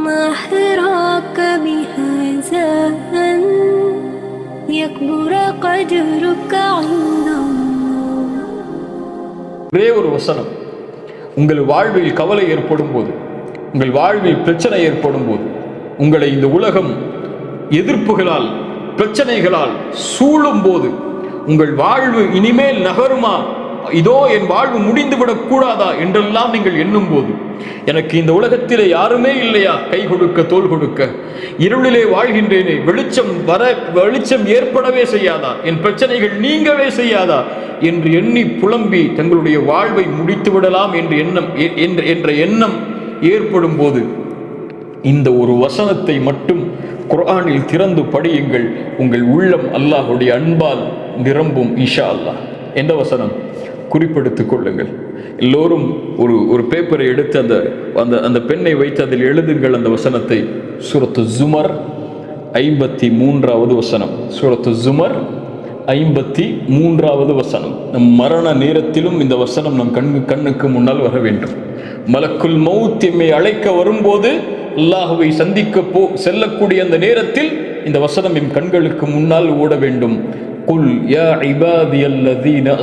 ما حراك بهذا أن يكبر قدرك عند الله ஒரே ஒரு வசனம் உங்கள் வாழ்வில் கவலை ஏற்படும் போது உங்கள் வாழ்வில் பிரச்சனை ஏற்படும் போது உங்களை இந்த உலகம் எதிர்ப்புகளால் பிரச்சனைகளால் சூழும் போது உங்கள் வாழ்வு இனிமேல் நகருமா இதோ என் வாழ்வு முடிந்துவிடக் கூடாதா என்றெல்லாம் நீங்கள் எண்ணும் போது எனக்கு இந்த உலகத்திலே யாருமே இல்லையா? கை கொடுக்க தோள் கொடுக்க. இருளிலே வாழ்கின்றேனே வெளிச்சம் வர வெளிச்சம் ஏற்படவே செய்யாதா? என் பிரச்சனைகள் நீங்கவே செய்யாதா? என்று எண்ணி புலம்பி தங்களுடைய வாழ்வை முடித்து விடலாம் என்று எண்ணம் எ- என்ற- என்ற எண்ணம் ஏற்படும் போது இந்த ஒரு வசனத்தை மட்டும் குரானில் திறந்து படியுங்கள். உங்கள் உள்ளம் அல்லாஹுடைய அன்பால் நிரம்பும் இஷா அல்லாஹ். எந்த வசனம்? குறிப்பெடுத்து கொள்ளுங்கள். எல்லோரும் ஒரு ஒரு பேப்பரை எடுத்து அந்த அந்த அந்த பெண்ணை வைத்து அதில் எழுதுங்கள் அந்த வசனத்தை. சூரத்து ஜுமர் ஐம்பத்தி மூன்றாவது வசனம். சூரத்து ஜுமர் ஐம்பத்தி மூன்றாவது வசனம். நம் மரண நேரத்திலும் இந்த வசனம் நம் கண் கண்ணுக்கு முன்னால் வர வேண்டும். மலக்குள் மௌத் எம்மை அழைக்க வரும்போது அல்லாஹுவை சந்திக்க போ செல்லக்கூடிய அந்த நேரத்தில் இந்த வசனம் எம் கண்களுக்கு முன்னால் ஓட வேண்டும். குல் யா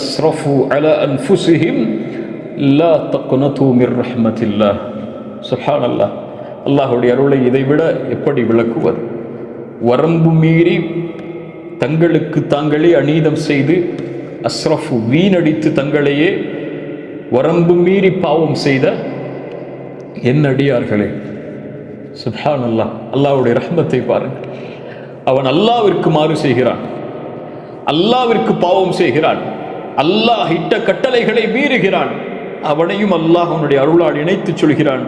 أسرفوا على أنفسهم لا تقنطوا من رحمة الله سبحان الله அல்லாஹ்வுடைய அருளை இதைவிட எப்படி விளக்குவது வரம்பு மீறி தங்களுக்கு தாங்களே அநீதம் செய்து அஸ்ரஃபு வீணடித்து தங்களையே வரம்பு மீறி பாவம் செய்த என்னடியார்களே சுப்ஹான் அல்லாஹ் அல்லாஹ்வுடைய ரஹ்மத்தை பாருங்கள். அவன் அல்லாவிற்கு மாறு செய்கிறான். அல்லாவிற்கு பாவம் செய்கிறான். அல்லாஹ் இட்ட கட்டளைகளை மீறுகிறான். அவனையும் அல்லாஹ் அவனுடைய அருளால் இணைத்துச் சொல்கிறான்.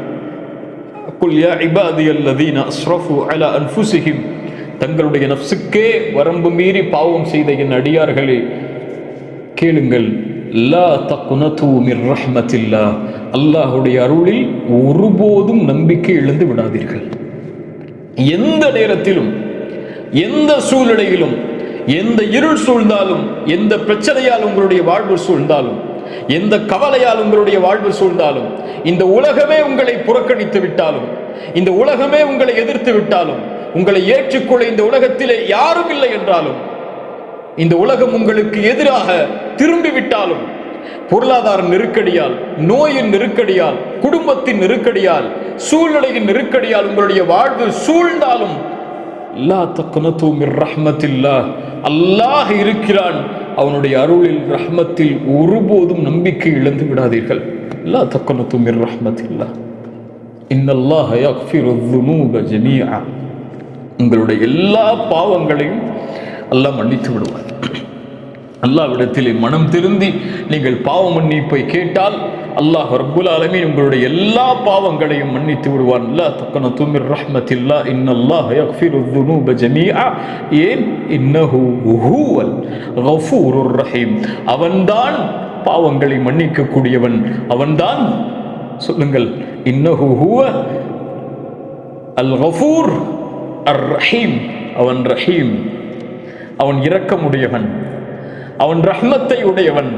குல் யா இபாதி அல்லதீன அஸ்ரஃபு அலா அன்ஃபுஸிஹிம். தங்களுடைய நஃப்ஸுக்கே வரம்பு மீறி பாவம் செய்த என் அடியார்களே கேளுங்கள். லா தக்குனது மிர் ரஹ்மத்தில்லா. அல்லாஹுடைய அருளில் ஒருபோதும் நம்பிக்கை இழந்து விடாதீர்கள். எந்த நேரத்திலும் எந்த சூழ்நிலையிலும் எந்த இருள் சூழ்ந்தாலும் எந்த பிரச்சனையால் உங்களுடைய வாழ்வு சூழ்ந்தாலும் எந்த கவலையால் உங்களுடைய வாழ்வு சூழ்ந்தாலும் இந்த உலகமே உங்களை புறக்கணித்து விட்டாலும் இந்த உலகமே உங்களை எதிர்த்து விட்டாலும் உங்களை ஏற்றுக்கொள்ள இந்த உலகத்திலே யாரும் இல்லை என்றாலும் இந்த உலகம் உங்களுக்கு எதிராக திரும்பி விட்டாலும் பொருளாதார நெருக்கடியால் நோயின் நெருக்கடியால் குடும்பத்தின் நெருக்கடியால் சூழ்நிலையின் நெருக்கடியால் உங்களுடைய வாழ்வு சூழ்ந்தாலும் லா தக்கனத்து மிர் ரஹ்மத்தில்லா அல்லாஹ் இருக்கிறான். அவனுடைய அருளில் ரஹ்மத்தில் ஒருபோதும் நம்பிக்கை இழந்து விடாதீர்கள். லா தக்கனத்து மிர் ரஹ்மத்தில்லா இன்னல்லாஹ் யக்ஃபிரு ذுனூப ஜமீஆ. உங்களுடைய எல்லா பாவங்களையும் அல்லாஹ் மன்னித்து விடுவார் அல்லாவிடத்திலே மனம் திருந்தி நீங்கள் பாவ மன்னிப்பை கேட்டால் அல்லாஹ் ரப்புல் ஆலமீன் உங்களுடைய எல்லா பாவங்களையும் மன்னித்து விடுவான். அல்லா தக்கன தூமிர் ரஹ்மத்தில்லா. இன்னல்லாஹ் யக்ஃபிரு ذுனூப ஜமீஆ. ஏன்? இன்னஹு ஹுவல் கஃபூருர் ரஹீம். அவன்தான் பாவங்களை மன்னிக்கக்கூடியவன். அவன்தான் சொல்லுங்கள். இன்னஹு ஹுவ அல் கஃபூர் அர் ரஹீம். அவன் ரஹீம். அவன் இரக்கமுடையவன். அவன் ரஹ்மத்தை உடையவன்.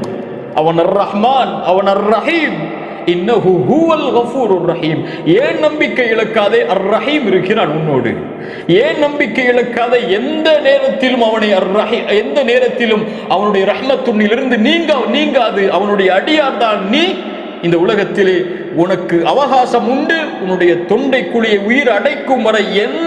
அவன் அர் ரஹ்மான் அவன் அர் ரஹீம் இன்னஹு ஹுவல் கஃபூருர் ரஹீம். ஏன் நம்பிக்கை இழக்காதே? அர் ரஹீம் இருக்கிறான் உன்னோடு. ஏன் நம்பிக்கை இழக்காத? எந்த நேரத்திலும் அவனை அர் ரஹி எந்த நேரத்திலும் அவனுடைய ரஹ்மத்துண்ணிலிருந்து நீங்க நீங்காது. அவனுடைய அடியார் தான் நீ. இந்த உலகத்திலே உனக்கு அவகாசம் உண்டு. உன்னுடைய தொண்டை குழியை உயிர் அடைக்கும் வரை எந்த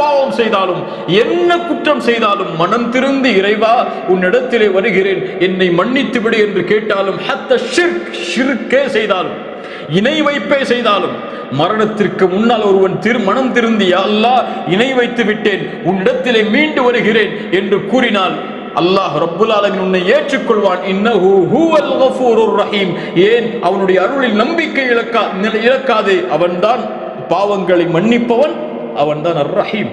பாவம் செய்தாலும் என்ன குற்றம் செய்தாலும் மனம் திருந்து இறைவா உன்னிடத்திலே வருகிறேன். என்னை மன்னித்து விடு என்று கேட்டாலும் ஹத்த ஷிர்க் ஷிர்கே செய்தாலும் இணை வைப்பே செய்தாலும் மரணத்திற்கு முன்னால் ஒருவன் திரு மனம் திருந்தி அல்லா அல்லாஹ் இணை வைத்து விட்டேன். உன்னிடத்திலே மீண்டு வருகிறேன் என்று கூறினால் அல்லாஹ் ரப்புல் உன்னை ஏற்றுக்கொள்வான். இன்னஹு ஹுவல் கஃபூருர் ரஹீம். ஏன்? அவனுடைய அருளில் நம்பிக்கை இழக்கா இழக்காதே. அவன்தான் பாவங்களை மன்னிப்பவன். அவன்தான் அர் ரஹீம்